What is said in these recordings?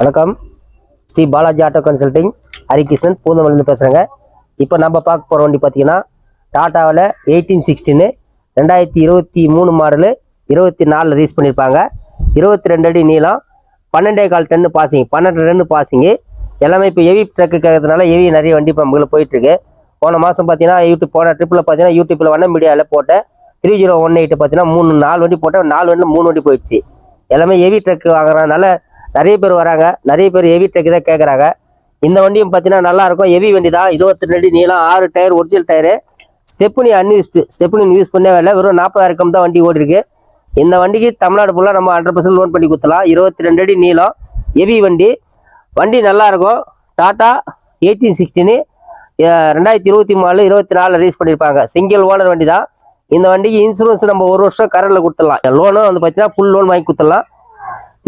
வணக்கம். Sri Balaji auto consulting. Harikrishnan பூந்தமல்லிருந்து பேசுகிறேங்க இப்போ நம்ம பார்க்க போகிற வண்டி பார்த்தீங்கன்னா டாட்டாவில் எயிட்டீன் சிக்ஸ்டீனு ரெண்டாயிரத்தி இருபத்தி மூணு மாடலு இருபத்தி நாலில் ரீஸ் பண்ணியிருப்பாங்க இருபத்தி ரெண்டு அடி நீளம் பன்னெண்டே கால் டன்னு பாசிங் பன்னெண்டு டன்னு பாசிங்கு எல்லாமே இப்போ ஹெவி ட்ரக்கு கேட்கறதுனால ஹெவி நிறைய வண்டி இப்போ நம்மளுக்கு போயிட்டுருக்கு. போன மாதம் பார்த்தீங்கன்னா யூடியூப் போன ட்ரிப்பில் பார்த்தீங்கன்னா யூடியூப்பில் வண்ண மீடியாவில் போட்டேன் த்ரீ ஜீரோ ஒன் எயிட் பார்த்தீங்கன்னா மூணு நாலு வண்டி போட்டேன் நாலு வண்டியில் மூணு வண்டி போயிடுச்சு. எல்லாமே ஹெவி ட்ரக் வாங்குறதுனால நிறைய பேர் வராங்க. நிறைய பேர் ஹெவி டெக்கு தான் கேட்குறாங்க இந்த வண்டியும் பார்த்தீங்கன்னா நல்லா இருக்கும் ஹெவி வண்டி தான். இருபத்தி ரெண்டு நீளம் ஆறு tyre original tyre stepney unused stepney use பண்ணவே இல்லை. வெறும் நாற்பதாயிரம் தான் வண்டி ஓடிருக்கு. இந்த வண்டிக்கு தமிழ்நாடு ஃபுல்லாக நம்ம ஹண்ட்ரட் பர்சன்ட் லோன் பண்ணி கொடுத்தலாம் இருபத்தி ரெண்டு அடி நீளம் ஹெவி வண்டி. வண்டி நல்லா இருக்கும் டாட்டா எயிட்டீன் சிக்ஸ்டின்னு ரெண்டாயிரத்தி இருபத்தி மூணு இருபத்தி நாலில் ரீஸ் பண்ணியிருப்பாங்க. சிங்கிள் ஓனர் வண்டி தான். இந்த வண்டிக்கு இன்சூரன்ஸ் நம்ம ஒரு வருஷம் கரண்டில் கொடுத்துடலாம். லோனும் வந்து பார்த்தீங்கன்னா ஃபுல் லோன் வாங்கி கொடுத்துடலாம்.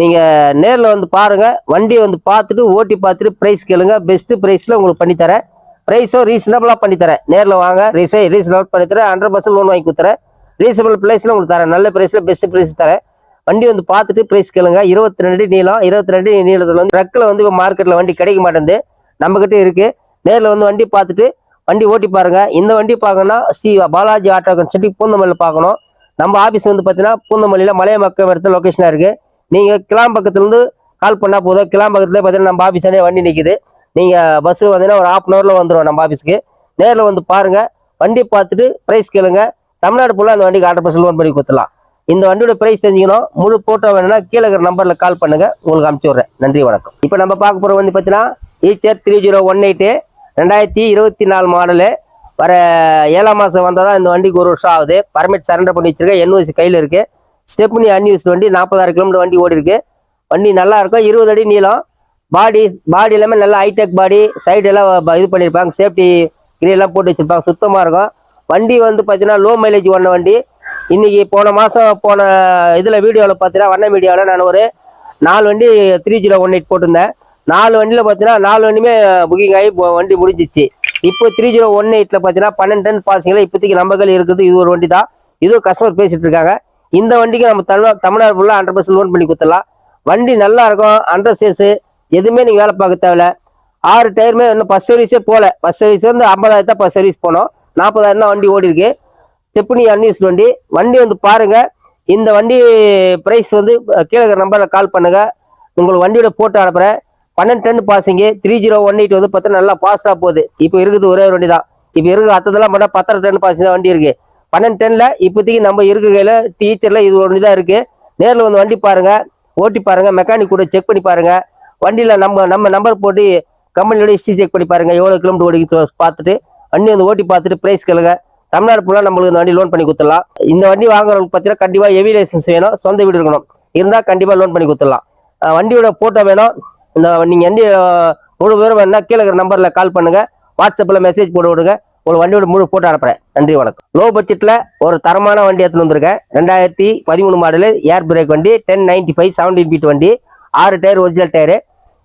நீங்கள் நேரில் வந்து பாருங்கள் வண்டியை வந்து பார்த்துட்டு ஓட்டி பார்த்துட்டு ப்ரைஸ் கேளுங்க. பெஸ்ட்டு ப்ரைஸில் உங்களுக்கு பண்ணித்தரேன். ப்ரைஸும் ரீசனபிளாக பண்ணித்தரேன். நேரில் வாங்க ரீசே ரீசனபிள் பண்ணித்தரேன். ஹண்ட்ரட் பர்சன்ட் லோன் வாங்கி கொடுத்துறேன். ரீசனபிள் ப்ரைஸில் உங்களுக்கு தரேன். நல்ல ப்ரைஸில் பெஸ்ட் ப்ரைஸ் தரேன். வண்டி வந்து பார்த்துட்டு ப்ரைஸ் கேளுங்க. இருபத்தி ரெண்டு நீளம் இருபத்தி ரெண்டு நீளத்தில் வந்து ட்ரக்கில் வந்து இப்போ மார்க்கெட்டில் வண்டி கிடைக்க மாட்டேங்குது. நம்மக்கிட்ட இருக்குது நேரில் வந்து வண்டி பார்த்துட்டு வண்டி ஓட்டி பாருங்கள் இந்த வண்டி பார்க்கணும்னா ஸ்ரீ பாலாஜி ஆட்டோ செட்டி பூந்தமல்லியில் பார்க்கணும். நம்ம ஆஃபீஸ் வந்து பார்த்தீங்கன்னா பூந்தமல்லியில் மலைய மக்கள் இடத்துல லொக்கேஷனாக இருக்குது நீங்கள் கிளாம்பக்கத்துலேருந்து கால் பண்ணால் போதும். கிளாம்பக்கத்தில் பார்த்தீங்கன்னா நம்ம ஆஃபீஸானே வண்டி நிற்கிது நீங்கள் பஸ்ஸு வந்தீங்கன்னா ஒரு ஆஃப் அன் ஹவரில் வந்துடும் நம்ம ஆஃபீஸ்க்கு நேரில் வந்து பாருங்கள் வண்டி பார்த்துட்டு ப்ரைஸ் கேளுங்க. தமிழ்நாடு ஃபுல்லாக அந்த வண்டிக்கு ஆர்டர் பர்சன்ட் லோன் பண்ணி கொடுத்துலாம் இந்த வண்டியோட ப்ரைஸ் தெரிஞ்சுக்கணும். முழு ஃபோட்டோ வேணும்னா கீழே இருக்கிற நம்பரில் கால் பண்ணுங்கள் உங்களுக்கு அனுப்பிச்சி விட்றேன். நன்றி வணக்கம். இப்போ நம்ம பார்க்க போகிற வந்து பார்த்தீங்கன்னா Eicher three zero one eight ரெண்டாயிரத்தி இருபத்தி நாலு மாடலு வர ஏழாம் மாதம் வந்தால் தான் இந்த வண்டிக்கு ஒரு வருஷம் ஆகுது. பர்மிட் சரண்டர் பண்ணி வச்சிருக்கேன். என்ஓசி கையில் இருக்குது ஸ்டெப்னி அன்யூஸ் வண்டி நாற்பதாயிரம் கிலோமீட்டர் வண்டி ஓடி இருக்கு வண்டி நல்லா இருக்கும் இருபது அடி நீளம். பாடி பாடி எல்லாமே நல்லா ஹைடெக் பாடி சைடு எல்லாம் இது பண்ணியிருப்பாங்க சேஃப்டி கிரியெல்லாம் போட்டு வச்சுருப்பாங்க சுத்தமாக இருக்கும். வண்டி வந்து பார்த்தீங்கன்னா லோ மைலேஜ் ஓடின வண்டி. இன்றைக்கி போன மாதம் போன இதில் வீடியோவில் பார்த்தீங்கன்னா வண்ண மீடியாவில் நான் ஒரு நாலு வண்டி த்ரீ ஜீரோ ஒன் எயிட் போட்டிருந்தேன். நாலு வண்டியில் பார்த்தீங்கன்னா நாலு வண்டியுமே புக்கிங் ஆகி போ- வண்டி முடிஞ்சிச்சு. இப்போ த்ரீ ஜீரோ ஒன் எயிட்டில் பார்த்தீங்கன்னா பன்னெண்டு டன் பாசிங்கில் இப்போதைக்கு நம்ம இருக்குது இது ஒரு வண்டி தான் இதுவும் கஸ்டமர் பேசிகிட்டு இருக்காங்க. இந்த வண்டிக்கு நம்ம தமிழ் தமிழ்நாடு ஃபுல்லாக ஹண்ட்ரட் பர்சன்ட் லோன் பண்ணி கொடுத்துடலாம். வண்டி நல்லா இருக்கும் ஹண்ட்ரட் சேஸு எதுவுமே நீங்கள் வேலை பார்க்க தேவையில்ல. ஆறு டயருமே இன்னும் பஸ் சர்வீஸே போகல. பஸ் சர்வீஸ் வந்து ஐம்பதாயிரம் தான் பஸ் சர்வீஸ் போனோம். நாற்பதாயிரம் தான் வண்டி ஓடி இருக்கு ஸ்டெப்னி அன்யூஸ் வண்டி. வண்டி வந்து பாருங்கள் இந்த வண்டி ப்ரைஸ் வந்து கீழே இருக்கிற நம்பரில் கால் பண்ணுங்கள் உங்களுக்கு வண்டியோட போட்டு அனுப்புகிறேன் பன்னெண்டு ton passing three zero one eight வந்து பார்த்தா நல்லா ஃபாஸ்ட்டாக போகுது. இப்போ இருக்குது ஒரே ஒரு வண்டி தான் இப்போ இருக்குது அத்ததெல்லாம் பார்த்தா பத்தரை டன் பாசிங் தான் வண்டி இருக்குது பன்னெண்டு டென்ல இப்போதைக்கு நம்ம இருக்கையில் டீச்சரில் இது ஒன்று தான் இருக்கு. நேரில் வந்து வண்டி பாருங்க. ஓட்டி பாருங்க. மெக்கானிக் கூட செக் பண்ணி பாருங்க. வண்டியில் நம்ம நம்ம நம்பர் போட்டு கம்பெனியோட ஹிஸ்ட்ரி செக் பண்ணி பாருங்க. எவ்வளோ கிலோமீட்டர் ஓடி பார்த்துட்டு வண்டி வந்து ஓட்டி பார்த்துட்டு ப்ரைஸ் கேளுங்க. தமிழ்நாடு ஃபுல்லாக நம்மளுக்கு இந்த வண்டி லோன் பண்ணி கொடுத்துடலாம். இந்த வண்டி வாங்குறவங்களுக்கு பார்த்தீங்கன்னா கண்டிப்பாக ஹெவி லைசன்ஸ் வேணும். சொந்த வீடு இருக்கணும். இருந்தால் கண்டிப்பாக லோன் பண்ணி கொடுத்துடலாம். வண்டியோட ஃபோட்டோ வேணும். இந்த நீங்கள் வண்டி முழு விவரம் வேணும்னா கீழே இருக்கிற நம்பரில் கால் பண்ணுங்கள் வாட்ஸ்அப்பில் மெசேஜ் போட்டு விடுங்க. உங்களுக்கு வண்டியோட முழு போட்டு அனுப்புறேன். நன்றி வணக்கம். லோ பட்ஜெட்டில் ஒரு தரமான வண்டி எடுத்துன்னு வந்திருக்கேன். ரெண்டாயிரத்தி பதிமூணு மாடலு ஏர் பிரேக் வண்டி ten ninety five seventeen feet வண்டி ஆறு tyre original tyre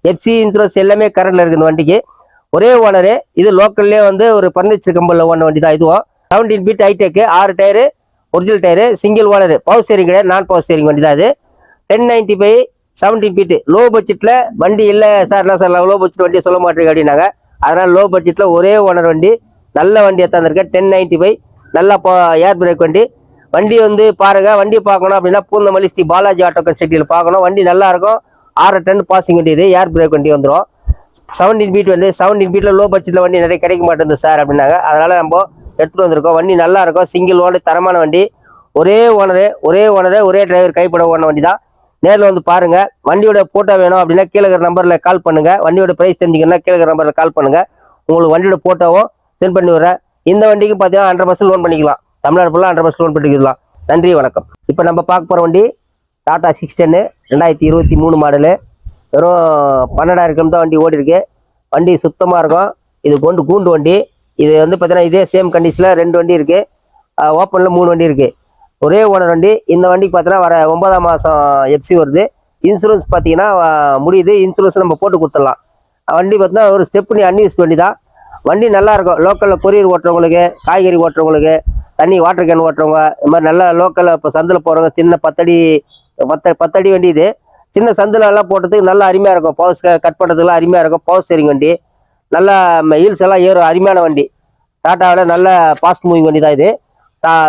FC insurance எல்லாமே கரண்டில் இருக்குது இந்த வண்டிக்கு. ஒரே ஓனரு இது லோக்கல்லே வந்து ஒரு பர்னிச்சர் கம்பெனியில் ஓன வண்டி தான் இதுவும். செவன்டீன் ஃபீட் ஹைடெக்கு ஆறு tyre original tyre single owner power steering கிடையாது நான் பவர் ஸ்டேரிங் வண்டி தான் இது. Ten ninety five seventeen feet low பட்ஜெட்டில் வண்டி இல்லை சார் என்ன சார் லோ பட்ஜெட் வண்டியை சொல்ல மாட்டேங்க அப்படின்னாங்க. அதனால் லோ பட்ஜெட்டில் ஒரே ஓனர் வண்டி. நல்ல வண்டியை தந்திருக்கேன் டென் நைன்டி ஃபைவ் நல்லா போ ஏர் பிரேக் வண்டி. வண்டி வந்து பாருங்க வண்டி பார்க்கணும் அப்படின்னா பூந்தமல்லி ஸ்ரீ பாலாஜி ஆட்டோ கன்ஸ்ட்ரக்டியில் பார்க்கணும். வண்டி நல்லா இருக்கும். ஆறு டன் பாசிங் வண்டி இது ஏர் பிரேக் வண்டி வந்துடும் செவன்டீன் பீட் வந்து செவன்டீன் பீட்டில் லோ பட்ஜெட்டில் வண்டி நிறைய கிடைக்க மாட்டேங்குது சார் அப்படின்னாங்க. அதனால் நம்ம எடுத்துகிட்டு வந்திருக்கோம். வண்டி நல்லா இருக்கும். சிங்கிள் ஓனர் தரமான வண்டி. ஒரே ஓனரு ஒரே ஓனரு ஒரே டிரைவர் கைப்பட ஓன வண்டி தான். நேரில் வந்து பாருங்கள் வண்டியோட ஃபோட்டோ வேணும் அப்படின்னா கீழே நம்பரில் கால் பண்ணுங்கள் வண்டியோட ப்ரைஸ் தெரிஞ்சுக்கணும்னா கீழே நம்பரில் கால் பண்ணுங்கள் உங்களுக்கு வண்டியோட ஃபோட்டோவும் சென்ட் பண்ணி விடுறேன். இந்த வண்டிக்கு பார்த்தீங்கன்னா ஹண்ட்ரட் பர்சன்ட் லோன் பண்ணிக்கலாம். தமிழ்நாடு ஃபுல்லாக ஹண்ட்ரட் பர்சன்ட் லோன் பண்ணிக்கலாம் நன்றி வணக்கம். இப்போ நம்ம பார்க்க போகிற வண்டி டாடா சிக்ஸ் டென்னு ரெண்டாயிரத்தி இருபத்தி மூணு மாடலு வெறும் பன்னெண்டாயிரம் கிலோமீட்டர் வண்டி ஓடி இருக்கு வண்டி சுத்தமாக இருக்கும். இது கொண்டு கூண்டு வண்டி. இது வந்து பார்த்தீங்கன்னா இதே சேம் கண்டிஷனில் ரெண்டு வண்டி இருக்குது ஓப்பனில் மூணு வண்டி இருக்குது ஒரே ஓனர் வண்டி. இந்த வண்டிக்கு பார்த்தீங்கன்னா வர ஒன்பதாம் மாதம் எஃப்சி வருது. இன்சூரன்ஸ் பார்த்தீங்கன்னா முடியுது. இன்சூரன்ஸ் நம்ம போட்டு கொடுத்துடலாம். வண்டி பார்த்தீங்கன்னா ஒரு ஸ்டெப்னி அன்யூஸ் வண்டி தான். வண்டி நல்லா இருக்கும் லோக்கலில் கொரியர் ஓட்டுறவங்களுக்கு காய்கறி ஓட்டுறவங்களுக்கு தண்ணி வாட்டர் கேன் ஓட்டுறவங்க இந்த மாதிரி நல்லா லோக்கலில் இப்போ சந்தில் போகிறவங்க சின்ன பத்தடி பத்த பத்தடி வண்டி இது. சின்ன சந்திலெல்லாம் போட்டதுக்கு நல்லா அருமையாக இருக்கும். பவுஸ் கட் பண்ணுறதுக்குலாம் அருமையாக இருக்கும். பவர் ஸ்டேரிங் வண்டி. நல்லா ஹீல்ஸ் எல்லாம் ஏறும். அருமையான வண்டி. டாட்டாவில் நல்ல ஃபாஸ்ட் மூவிங் வண்டி தான் இது.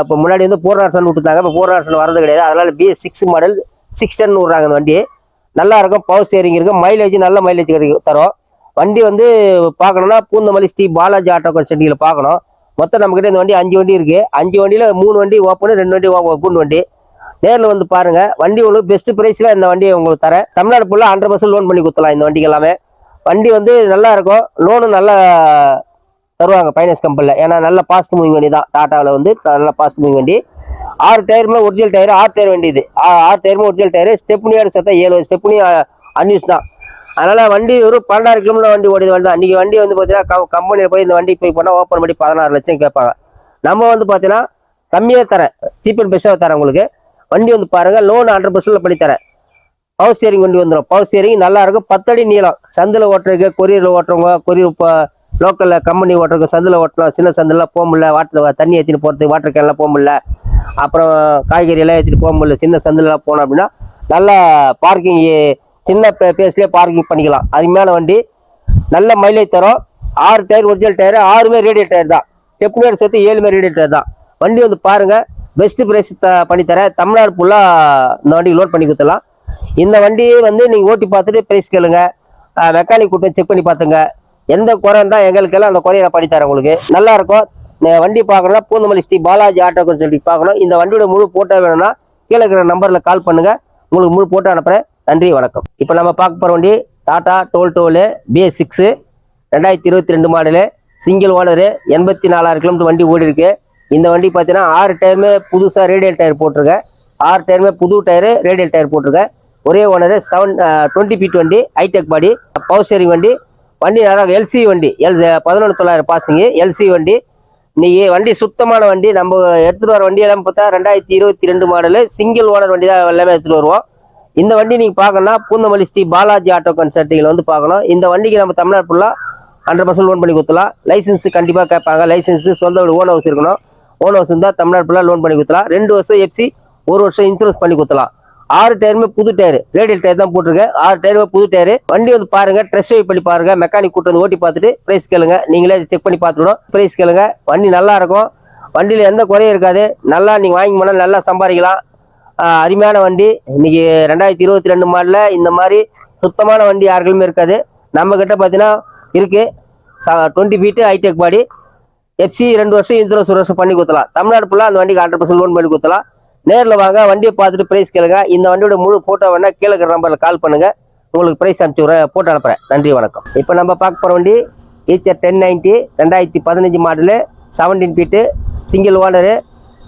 இப்போ முன்னாடி வந்து பூர்ணாசன் விட்டுருந்தாங்க. இப்போ பூர்ணாசன் வரது கிடையாது. அதனால் B six model six ten விட்றாங்க அந்த வண்டி. நல்லா இருக்கும். பவர் ஸ்டேரிங் இருக்கும் மைலேஜ் நல்ல மைலேஜ் கிடைக்கும் தரும். வண்டி வந்து பார்க்கணும்னா பூந்தமல்லி ஸ்ரீ பாலாஜி ஆட்டோ கன்சல்ட்டிங்கில் பார்க்கணும். மொத்தம் நம்மக்கிட்ட இந்த வண்டி அஞ்சு வண்டி இருக்குது அஞ்சு வண்டியில் மூணு வண்டி ஓப்பனு ரெண்டு வண்டி ஓப்பன் வண்டி. நேரில் வந்து பாருங்க. வண்டி உங்களுக்கு பெஸ்ட் ப்ரைஸில் இந்த வண்டியை உங்களுக்கு தரேன். தமிழ்நாடு ஃபுல்லாக ஹண்ட்ரட் பர்சன்ட் லோன் பண்ணி கொடுத்தலாம் இந்த வண்டிக்கு எல்லாமே. வண்டி வந்து நல்லா இருக்கும். லோனும் நல்லா தருவாங்க ஃபைனான்ஸ் கம்பெனியில் ஏன்னா நல்ல பாஸ்ட் மூவிங் வண்டி தான். டாட்டாவில் வந்து நல்ல பாஸ்ட் மூவிங் வண்டி. ஆறு டயருமே ஒரிஜினல் டயர் ஆறு டயர் வண்டி இது. ஆறு டயருமே ஒரிஜினல் டயர் ஸ்டெப்னியோட சேர்த்தா ஏழு ஸ்டெப்னி அன்யூஸ் தான். அதனால வண்டி ஒரு பன்னெண்டாயிரம் கிலோமீட்டர் வண்டி ஓடிது வண்டி அன்றைக்கி வண்டி வந்து பார்த்தீங்கன்னா கம்பெனியில் போய் இந்த வண்டி போய் பண்ணால் ஓப்பன் பண்ணி பதினாறு லட்சம் கேட்பாங்க. நம்ம வந்து பார்த்தீங்கன்னா கம்மியாக தரேன். சீப் அண்ட் பெஸ்ட்டாக தரேன் உங்களுக்கு. வண்டி வந்து பாருங்கள் லோன் ஹண்ட்ரட் பர்சன்ட் பண்ணி தரேன். பவர் ஸ்டியரிங் வண்டி வந்துடும் பவர் ஸ்டியரிங் நல்லா இருக்கும். பத்தடி நீளம். சந்தில் ஓட்டுறதுக்கு கொரியரில் ஓட்டுறவங்க கொரியர் இப்போ லோக்கலில் கம்பெனி ஓட்டுறதுக்கு சந்தில் ஓட்டலாம். சின்ன சந்திலாம் போக முடியல. வாட்டர் தண்ணி ஏற்றிட்டு போகிறதுக்கு வாட்டர் கேன்லாம் போக முடியல. அப்புறம் காய்கறியெல்லாம் ஏற்றிட்டு போக முடியல. சின்ன சந்திலலாம் போனோம் அப்படின்னா நல்லா பார்க்கிங் சின்ன பேஸ்லேயே பார்க்கிங் பண்ணிக்கலாம். அதுக்கு மேலே வண்டி நல்ல மைலேஜ் தரும். ஆறு டயர் ஒரிஜினல் டயர் ஆறுமே ரேடியல் டயர் தான். ஸ்டெப்னியோட சேர்த்து ஏழுமே ரேடியல் டயர் தான். வண்டி வந்து பாருங்கள் பெஸ்ட் ப்ரைஸ் த பண்ணித்தரேன். தமிழ்நாடு ஃபுல்லாக இந்த வண்டி லோட் பண்ணி கொடுத்துலாம் இந்த வண்டியை வந்து நீங்கள் ஓட்டி பார்த்துட்டு ப்ரைஸ் கேளுங்க. மெக்கானிக் கூட்டம் செக் பண்ணி பார்த்துங்க. எந்த குறை இருந்தால் எங்களுக்கெல்லாம் அந்த குறையை நான் பண்ணித்தரேன் உங்களுக்கு. நல்லா இருக்கும். வண்டி பார்க்கணும்னா பூந்தமல்லி ஸ்ரீ பாலாஜி ஆட்டோக்குன்னு சொல்லி பார்க்கணும். இந்த வண்டியோட முழு போட்டோ வேணும்னா கீழே இருக்கிற நம்பரில் கால் பண்ணுங்கள் உங்களுக்கு முழு போட்டோ அனுப்புகிறேன் நன்றி வணக்கம். இப்போ நம்ம பார்க்க போகிற வண்டி டாடா டோல் டோலு பிஎஸ் சிக்ஸு ரெண்டாயிரத்தி இருபத்தி ரெண்டு மாடலு. சிங்கிள் ஓனரு எண்பத்தி நாலாயிரம் கிலோமீட்டர் வண்டி ஓடி இருக்கு. இந்த வண்டி பார்த்தீங்கன்னா ஆறு டயருமே புதுசாக ரேடியல் டயர் போட்டிருக்கேன் ஆறு டயருமே புது டயரு ரேடியல் டயர் போட்டிருக்கேன் ஒரே ஓனரு செவன் டுவெண்ட்டி ஃபீட் வண்டி high tech body power steering வண்டி. வண்டி நல்லா எல்சி வண்டி எல் பதினொன்று தொள்ளாயிரம் பாசிங்கு எல்சி வண்டி. இன்னைக்கு வண்டி சுத்தமான வண்டி. நம்ம எடுத்துகிட்டு வர வண்டி எல்லாம் பார்த்தா ரெண்டாயிரத்தி இருபத்தி ரெண்டு மாடலு. சிங்கிள் ஓனர் வண்டி தான் எல்லாமே எடுத்துகிட்டு வருவோம். இந்த வண்டி நீங்கள் பார்க்கணும்னா பூந்தமல்லி ஸ்ரீ பாலாஜி ஆட்டோ கன்சல்ட்டிங்கில் வந்து பார்க்கணும். இந்த வண்டிக்கு நம்ம தமிழ்நாடு ஃபுல்லாக ஹண்ட்ரட் பர்சன்ட் லோன் பண்ணி கொடுத்துலாம் லைசன்ஸ் கண்டிப்பாக கேட்பாங்க. லைசன்ஸ் சொந்த ஓன் ஹவுஸ் இருக்கணும். ஓன் ஹவுஸ் இருந்தால் தமிழ்நாடு ஃபுல்லாக லோன் பண்ணி கொடுத்துலாம் ரெண்டு வருஷம் எஃப்சி ஒரு வருஷம் இன்சூரன்ஸ் பண்ணி கொடுத்துலாம் ஆறு டயருமே புது டயர் ரேடியல் டயர் தான் போட்டிருக்கேன் ஆறு டயருமே புது டயர் வண்டி வந்து பாருங்க ட்ரெஸ் பண்ணி பாருங்க. மெக்கானிக் கூட்டு வந்து ஓட்டி பார்த்துட்டு பிரைஸ் கேளுங்க. நீங்களே செக் பண்ணி பார்த்துக்கணும் பிரைஸ் கேளுங்க. வண்டி நல்லா இருக்கும். வண்டியில் எந்த குறையும் இருக்காது. நல்லா நீங்கள் வாங்கி போனால் நல்லா சம்பாதிக்கலாம். அருமையான வண்டி. இன்னைக்கு ரெண்டாயிரத்தி இருபத்தி ரெண்டு மாடலில் இந்த மாதிரி சுத்தமான வண்டி யாருக்குமே இருக்காது. நம்ம கிட்ட பார்த்தீங்கன்னா இருக்கு twenty feet high tech body FC ரெண்டு வருஷம் இன்சூரன்ஸ் ஒரு வருஷம் பண்ணி கொடுத்தலாம் தமிழ்நாடு ஃபுல்லாக அந்த வண்டிக்கு ஹண்ட்ரட் பர்சன்ட் லோன் பண்ணி கொடுத்தலாம் நேரில் வாங்க வண்டியை பார்த்துட்டு ப்ரைஸ் கேளுங்க. இந்த வண்டியோட முழு ஃபோட்டோ வேணால் கீழே இருக்கிற நம்பரில் கால் பண்ணுங்க. உங்களுக்கு ப்ரைஸ் அனுப்பிச்சு விட்றேன் போட்டோ அனுப்புகிறேன் நன்றி வணக்கம். இப்போ நம்ம பார்க்க போகிற வண்டி ஈச்சர் டென் நைன்ட்டி ரெண்டாயிரத்தி பதினஞ்சு model seventeen feet single owner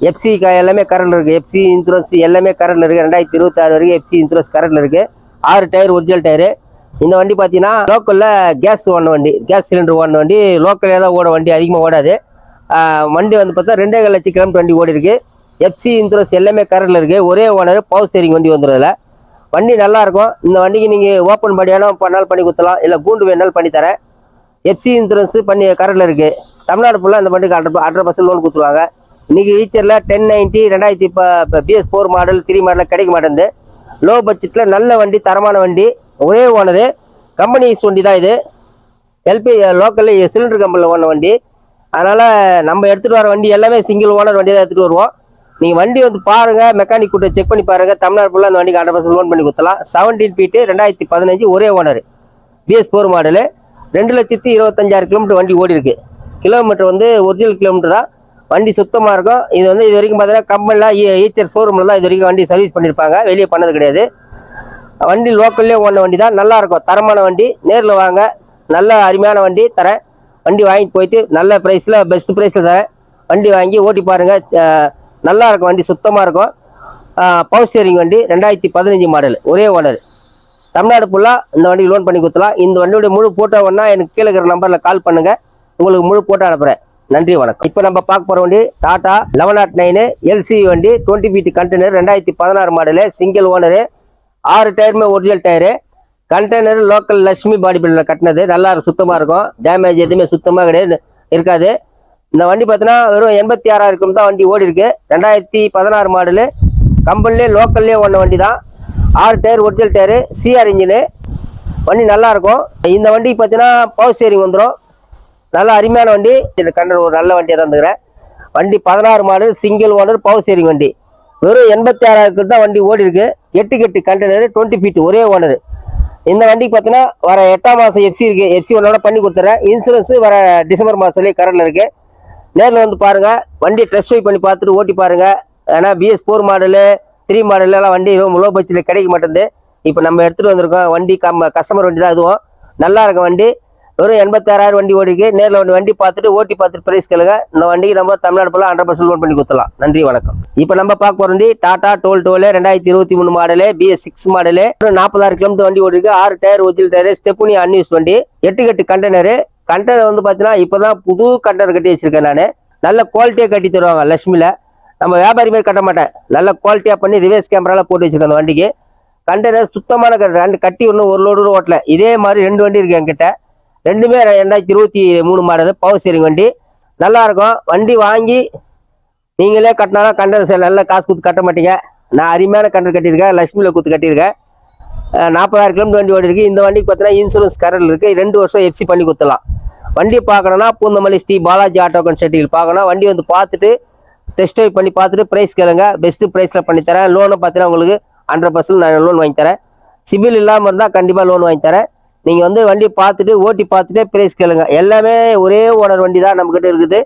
FC எல்லாமே கரண்ட் இருக்குது எஃப்சி இன்சூரன்ஸ் எல்லாமே கரண்ட் இருக்குது ரெண்டாயிரத்தி இருபத்தாறு வரைக்கும் எஃப்சி இன்சூரன்ஸ் கரண்ட் இருக்குது ஆறு டயர் ஒரிஜினல் டயரு இந்த வண்டி பார்த்தீங்கன்னா லோக்கலில் கேஸ் ஓடின வண்டி கேஸ் சிலிண்டர் ஓடின வண்டி லோக்கலே தான் ஓட வண்டி அதிகமாக ஓடாது. வண்டி வந்து பார்த்தா ரெண்டே கால் லட்சம் கிலோமீட்டர் வண்டி ஓடி இருக்குது எஃப்சி இன்சூரன்ஸ் எல்லாமே கரண்டில் இருக்குது ஒரே ஓனர் பவர் ஸ்டேரிங் வண்டி வந்துடுறதில்ல வண்டி நல்லா இருக்கும். இந்த வண்டிக்கு நீங்கள் ஓப்பன் பண்ணியாலும் பண்ணாலும் பண்ணி கொடுத்தலாம் இல்லை கூண்டு வேணாலும் பண்ணித்தரேன் எஃப்சி இன்சூரன்ஸ் பண்ணி கரண்டில் இருக்குது தமிழ்நாடு ஃபுல்லாக இந்த வண்டிக்கு ஹண்ட்ரட் ஹண்ட்ரட் பர்சன்ட் லோன் கொடுத்துருவாங்க. இன்னைக்கு ஈச்சரில் டென் நைன்ட்டி ரெண்டாயிரத்தி இப்போ பிஎஸ் ஃபோர் மாடல் த்ரீ மாடலில் கிடைக்க மாட்டேங்குது லோ பட்ஜெட்டில் நல்ல வண்டி தரமான வண்டி ஒரே ஓனரு. கம்பெனி வண்டி தான் இது. எல்பி லோக்கலில் சிலிண்டர் கம்பெனியில் ஓன வண்டி. அதனால் நம்ம எடுத்துகிட்டு வர வண்டி எல்லாமே சிங்கிள் ஓனர் வண்டி தான் எடுத்துகிட்டு வருவோம். நீங்கள் வண்டி வந்து பாருங்கள் மெக்கானிக் கூட்ட செக் பண்ணி பாருங்கள் தமிழ்நாடு ஃபுல்லாக அந்த வண்டிக்கு ஹண்ட்ரட் பர்சன்ட் லோன் பண்ணி கொடுத்தலாம் செவன்டீன் பீட்டு ரெண்டாயிரத்தி பதினஞ்சு ஒரே ஓனர் பிஎஸ் ஃபோர் மாடலு ரெண்டு லட்சத்தி இருபத்தஞ்சாயிரம் கிலோமீட்டர் வண்டி ஓடி இருக்கு கிலோமீட்டர் வந்து ஒரிஜினல் கிலோமீட்டர் தான். வண்டி சுத்தமாக இருக்கும். இது வந்து இது வரைக்கும் பார்த்தீங்கன்னா கம்பெனிலாம் ஈச்சர் ஷோரூமில் தான் இது வரைக்கும் வண்டி சர்வீஸ் பண்ணியிருப்பாங்க வெளியே பண்ணது கிடையாது. வண்டி லோக்கல்லே ஓன வண்டி தான். நல்லாயிருக்கும் தரமான வண்டி. நேரில் வாங்க. நல்ல அருமையான வண்டி தரேன். வண்டி வாங்கிட்டு போயிட்டு நல்ல ப்ரைஸில் பெஸ்ட் ப்ரைஸில் தரேன். வண்டி வாங்கி ஓட்டி பாருங்கள் நல்லா இருக்கும். வண்டி சுத்தமாக இருக்கும். பவர் ஸ்டியரிங் வண்டி ரெண்டாயிரத்தி பதினஞ்சு மாடல் ஒரே ஓனர் தமிழ்நாடு ஃபுல்லாக இந்த வண்டி லோன் பண்ணி கொடுத்தலாம் இந்த வண்டியோட முழு ஃபோட்டோ ஒன்றா எனக்கு கீழே இருக்கிற நம்பரில் கால் பண்ணுங்கள் உங்களுக்கு முழு ஃபோட்டோ அனுப்புகிறேன் நன்றி வணக்கம். இப்போ நம்ம பார்க்க போகிற வண்டி Tata eleven nought nine LC வண்டி டுவெண்ட்டி ஃபீட் கண்டெய்னர் ரெண்டாயிரத்தி பதினாறு மாடலு சிங்கிள் ஓனரு ஆறு டயருமே original tyre container local Lakshmi body builder கட்டினது. நல்லா இருக்கும் சுத்தமாக இருக்கும். டேமேஜ் எதுவுமே சுத்தமாக கிடையாது இருக்காது. இந்த வண்டி பார்த்தீங்கன்னா வெறும் எண்பத்தி ஆறாயிரம் தான் வண்டி ஓடி இருக்கு ரெண்டாயிரத்தி பதினாறு மாடலு. கம்பெனிலே லோக்கல்லே ஓன வண்டி தான் ஆறு tyre original tyre CR engine வண்டி நல்லா இருக்கும். இந்த வண்டிக்கு பார்த்தீங்கன்னா பவர் ஸ்டேரிங் வந்துடும் நல்ல அருமையான வண்டி. இதில் கண்ட ஒரு நல்ல வண்டியாக தந்துக்கிறேன். வண்டி பதினாறு model single owner power steering வண்டி. வெறும் எண்பத்தி ஆறாயிரத்துக்கு தான் வண்டி ஓடி இருக்கு எட்டு கெட்டு கண்டெய்னர் டுவெண்ட்டி ஃபீட் ஒரே ஓனர் இந்த வண்டிக்கு பார்த்தீங்கன்னா வர எட்டாம் மாதம் எஃப்சி இருக்கு. எஃப்சி ஒன்னோட பண்ணி கொடுத்துறேன். இன்சூரன்ஸ் வர டிசம்பர் மாதத்துலேயே கரண்டில் இருக்கு. நேரில் வந்து பாருங்க. வண்டி டெஸ்ட் ட்ரைவ் பண்ணி பார்த்துட்டு ஓட்டி பாருங்க. ஏன்னா பிஎஸ் ஃபோர் மாடலு த்ரீ மாடல்லாம் எல்லாம் வண்டி லோ பட்ஜெட்டில் கிடைக்க மாட்டேங்குது. இப்போ நம்ம எடுத்துகிட்டு வந்திருக்கோம். வண்டி கம் கஸ்டமர் வண்டி தான் அதுவும். நல்லா இருக்கும் வண்டி. வெறும் எண்பத்தாறாயிரம் வண்டி ஓடிக்கு நேரில் வந்து வண்டி பார்த்துட்டு ஓட்டி பார்த்துட்டு பிரைஸ் கேளுங்க. இந்த வண்டிக்கு நம்ம தமிழ்நாடு போல ஹண்ட்ரட் பர்சன்ட் லோன் பண்ணி கொடுத்துலாம் நன்றி வணக்கம். இப்போ நம்ம பார்க்க போகிறது வண்டி டாடா டோல் டோலு ரெண்டாயிரத்தி இருபத்தி மூணு மாடலு பிஎஸ் சிக்ஸ் மாடலு நாற்பதாயிரம் கிலோமீட்டர் வண்டி ஓடிருக்கு. ஆறு tyre original tyre stepney unused வண்டி. எட்டு கட்டு கண்டெய்னரு கண்டெய்னர் வந்து பார்த்தீங்கன்னா இப்போ தான் புது கண்டெய்னர் கட்டி வச்சிருக்கேன் நான். நல்ல குவாலிட்டியாக கட்டி தருவாங்க லட்சுமியில் நம்ம வியாபாரி மாதிரி கட்ட மாட்டேன். நல்ல குவாலிட்டியாக பண்ணி ரிவர்ஸ் கேமராவில் போட்டு வச்சிருக்கேன் அந்த வண்டிக்கு. கண்டெய்னர் சுத்தமான ரெண்டு கட்டி ஒன்றும் ஒரு லோடு ஓட்டல. இதே மாதிரி ரெண்டு வண்டி இருக்கு என்கிட்ட. ரெண்டுமே ரெ- ரெண்டாயிரத்தி இருபத்தி மூணு மாடல் பவர் ஸ்டீரிங் வண்டி. நல்லா இருக்கும். வண்டி வாங்கி நீங்களே கட்டினாலும் கண்டர் சார் நல்லா காசு கொடுத்து கட்ட மாட்டீங்க. நான் அருமையான கண்டர் கட்டியிருக்கேன். லட்சுமியில் கொடுத்து கட்டியிருக்கேன். நாற்பதாயிரம் கிலோமீட்டர் வண்டி ஓடி இந்த வண்டிக்கு பார்த்தீங்கன்னா இன்சூரன்ஸ் கரல் இருக்குது ரெண்டு வருஷம் எஃப்சி பண்ணி கொடுத்துலாம் வண்டி பார்க்கணும்னா பூந்தமல்லி ஸ்ரீ பாலாஜி ஆட்டோ கன்சல்ட்டில் பார்க்கணும். வண்டி வந்து பார்த்துட்டு டெஸ்ட் ட்ரைவ் பண்ணி பார்த்துட்டு ப்ரைஸ் கேளுங்க. பெஸ்ட்டு ப்ரைஸில் பண்ணித்தரேன் லோனை பார்த்தீங்கன்னா உங்களுக்கு ஹண்ட்ரட் பர்சன்ட் நான் லோன் வாங்கி தரேன். சிபில் இல்லாமல் இருந்தால் கண்டிப்பாக லோன் வாங்கி தரேன். நீங்கள் வந்து வண்டி பார்த்துட்டு ஓட்டி பார்த்துட்டு ப்ரைஸ் கேளுங்க. எல்லாமே ஒரே ஓனர் வண்டி தான் நம்மக்கிட்ட இருக்குது.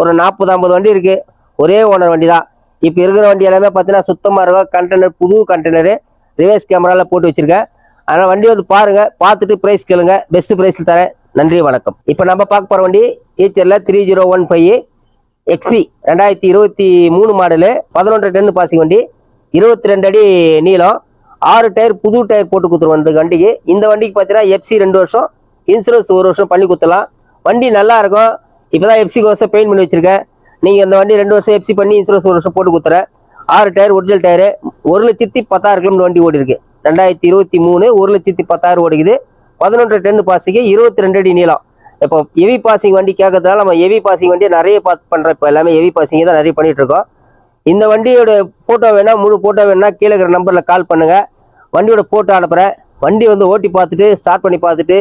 ஒரு நாற்பது ஐம்பது வண்டி இருக்குது ஒரே ஓனர் வண்டி தான் இப்போ இருக்கிற வண்டி எல்லாமே பார்த்தீங்கன்னா சுத்தமாக இருக்கும். கண்டெய்னர் புது கண்டெய்னரு ரிவர்ஸ் கேமராவில் போட்டு வச்சுருக்கேன். அதனால் வண்டி வந்து பாருங்கள் பார்த்துட்டு ப்ரைஸ் கேளுங்க. பெஸ்ட் ப்ரைஸில் தரேன். நன்றி வணக்கம். இப்போ நம்ம பார்க்க போகிற வண்டி ஈச்சரில் three zero one five XP ரெண்டாயிரத்தி இருபத்தி மூணு மாடலு பதினொன்று டென்னு பாசிங் வண்டி இருபத்தி ரெண்டு அடி நீளம். ஆறு டயர் புது டயர் போட்டு கொடுத்துருவோம் இந்த வண்டிக்கு. இந்த வண்டிக்கு பார்த்தீங்கன்னா எஃப்சி ரெண்டு வருஷம் இன்சூரன்ஸ் ஒரு வருஷம் பண்ணி கொடுத்துலாம் வண்டி நல்லா இருக்கும். இப்போ தான் எஃப்சி வருஷம் பெயிண்ட் பண்ணி வச்சிருக்கேன். நீங்கள் இந்த வண்டி ரெண்டு வருஷம் எஃப்சி பண்ணி இன்சூரன்ஸ் ஒரு வருஷம் போட்டு கொடுத்துறேன் ஆறு டயர் ஒரிஜினல் டயரு. ஒரு லட்சத்தி பத்தாயிரம் கிலோமீட்டர் வண்டி ஓடி இருக்கு. ரெண்டாயிரத்தி இருபத்தி மூணு ஒரு லட்சத்தி பத்தாயிரம் ஓடிக்குது. பதினொன்று டென் பாசிக்கு இருபத்தி ரெண்டு அடி நீளம். இப்போ ஹெவி பாசிங் வண்டி கேட்கறதுனால நம்ம ஹெவி பாசிங் வண்டியை நிறைய பார்த்து பண்ணுறோம் இப்போ எல்லாமே ஹெவி பாசிங்கே தான் நிறைய பண்ணிகிட்டு இருக்கோம். இந்த வண்டியோட ஃபோட்டோ வேணால் முழு ஃபோட்டோ வேணால் கீழே இருக்கிற நம்பரில் கால் பண்ணுங்கள் வண்டியோட ஃபோட்டோ அனுப்புகிறேன் வண்டி வந்து ஓட்டி பார்த்துட்டு ஸ்டார்ட் பண்ணி பார்த்துட்டு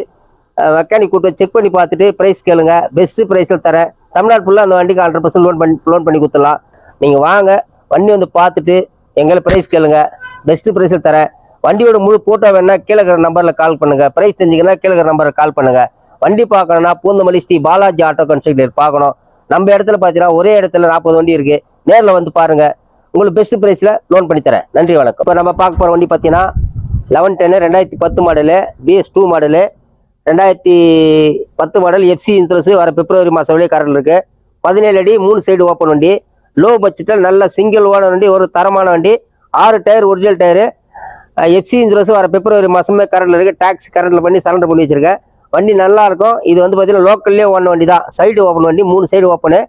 மெக்கானிக் கூப்பிட்டு செக் பண்ணி பார்த்துட்டு ப்ரைஸ் கேளுங்க. பெஸ்ட்டு ப்ரைஸில் தரேன். தமிழ்நாடு ஃபுல்லாக அந்த வண்டிக்கு ஹண்ட்ரட் பர்சன்ட் லோன் பண்ணி லோன் பண்ணி கொடுத்துடலாம். நீங்கள் வாங்க. வண்டி வந்து பார்த்துட்டு எங்களை ப்ரைஸ் கேளுங்க. பெஸ்ட்டு ப்ரைஸில் தரேன். வண்டியோட முழு ஃபோட்டோ வேணால் கீழே இருக்கிற நம்பரில் கால் பண்ணுங்கள் ப்ரைஸ் தெரிஞ்சுக்கன்னா கீழே இருக்கிற நம்பரில் கால் பண்ணுங்கள் வண்டி பார்க்கணும்னா பூந்தமல்லி ஸ்ரீ பாலாஜி ஆட்டோ கன்ஸ்ட்ரக்டர் பார்க்கணும். நம்ம இடத்துல பார்த்தீங்கன்னா ஒரே இடத்துல நாற்பது வண்டி இருக்குது நேரில் வந்து பாருங்கள் உங்களுக்கு பெஸ்ட் ப்ரைஸில் லோன் பண்ணி தரேன் நன்றி வணக்கம். இப்போ நம்ம பார்க்க போகிற வண்டி பார்த்தீங்கன்னா லெவன் டென்னு ரெண்டாயிரத்தி பத்து மாடலு பிஎஸ் டூ மாடலு ரெண்டாயிரத்தி பத்து மாடல் எஃப்சி இன்சூரன்ஸ் வர பிப்ரவரி மாதம் வழியே கரண்ட் இருக்குது பதினேழு அடி மூணு சைடு ஓப்பன் வண்டி. லோ பட்ஜெட்டில் நல்ல சிங்கிள் ஓனர் வண்டி ஒரு தரமான வண்டி. ஆறு tyre original tyre. FC insurance வர பிப்ரவரி மாதமே கரண்டில் இருக்குது டேக்ஸி கரண்டில் பண்ணி சரண்டர் பண்ணி வச்சிருக்கேன். வண்டி நல்லா இருக்கும். இது வந்து பார்த்தீங்கன்னா லோக்கல்லே ஓன வண்டி தான். சைடு ஓப்பன் வண்டி மூணு சைடு ஓப்பனு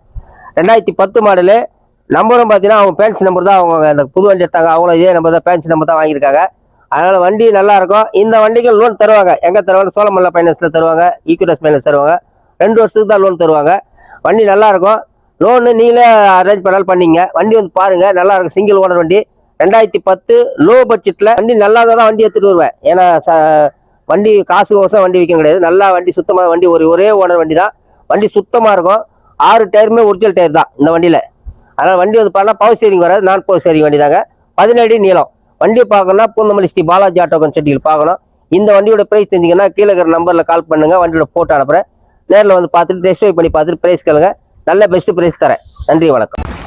ரெண்டாயிரத்தி பத்து மாடலு நம்பரும் பார்த்தீங்கன்னா அவங்க பேன்ஸ் நம்பர் தான் அவங்க அந்த புது வண்டி எடுத்தாங்க. அவங்களும் இதே நம்பர் தான் பேன்ஸ் நம்பர் தான் வாங்கியிருக்காங்க. அதனால் வண்டி நல்லாயிருக்கும் இந்த வண்டிக்கு லோன் தருவாங்க. எங்கே தருவாங்க சோழமல்ல ஃபைனான்ஸில் தருவாங்க. ஈக்விட்டஸ் ஃபைனான்ஸ் தருவாங்க. ரெண்டு வருஷத்துக்கு தான் லோன் தருவாங்க. வண்டி நல்லாயிருக்கும் லோனு நீங்களே அரேஞ்ச் பண்ணாலும் பண்ணிங்க. வண்டி வந்து பாருங்கள் நல்லாயிருக்கும் சிங்கிள் ஓனர் வண்டி. ரெண்டாயிரத்தி பத்து லோ பட்ஜெட்டில் வண்டி நல்லா தான் வண்டி எடுத்துகிட்டு வருவேன். ஏன்னா ச வண்டி காசு கோசம் வண்டி விற்க கிடையாது நல்லா வண்டி சுத்தமாக வண்டி ஒரு ஒரே ஓனர் வண்டி தான். வண்டி சுத்தமாக இருக்கும். ஆறு டயருமே ஒரிஜினல் டயர் தான் இந்த வண்டியில். அதனால் வண்டி வந்து பார்த்தா பவர் ஸ்டீரிங் வராது. நான் பவர் ஸ்டீரிங் வண்டி தாங்க பதினேழு நீளம். வண்டி பார்க்கணும்னா பூந்தமல்லி ஸ்ரீ பாலாஜி ஆட்டோ கன்சல்ட்டில் பார்க்கணும். இந்த வண்டியோட ப்ரைஸ் தெரிஞ்சிங்கன்னா கீழே இருக்கிற நம்பரில் கால் பண்ணுங்க. வண்டியோட ஃபோட்டோ அனுப்புகிறேன் நேரில் வந்து பார்த்துட்டு டெஸ்ட் ட்ரைவ் பண்ணி பார்த்துட்டு ப்ரைஸ் கேளுங்க. நல்ல பெஸ்ட்டு ப்ரைஸ் தரேன். நன்றி வணக்கம்.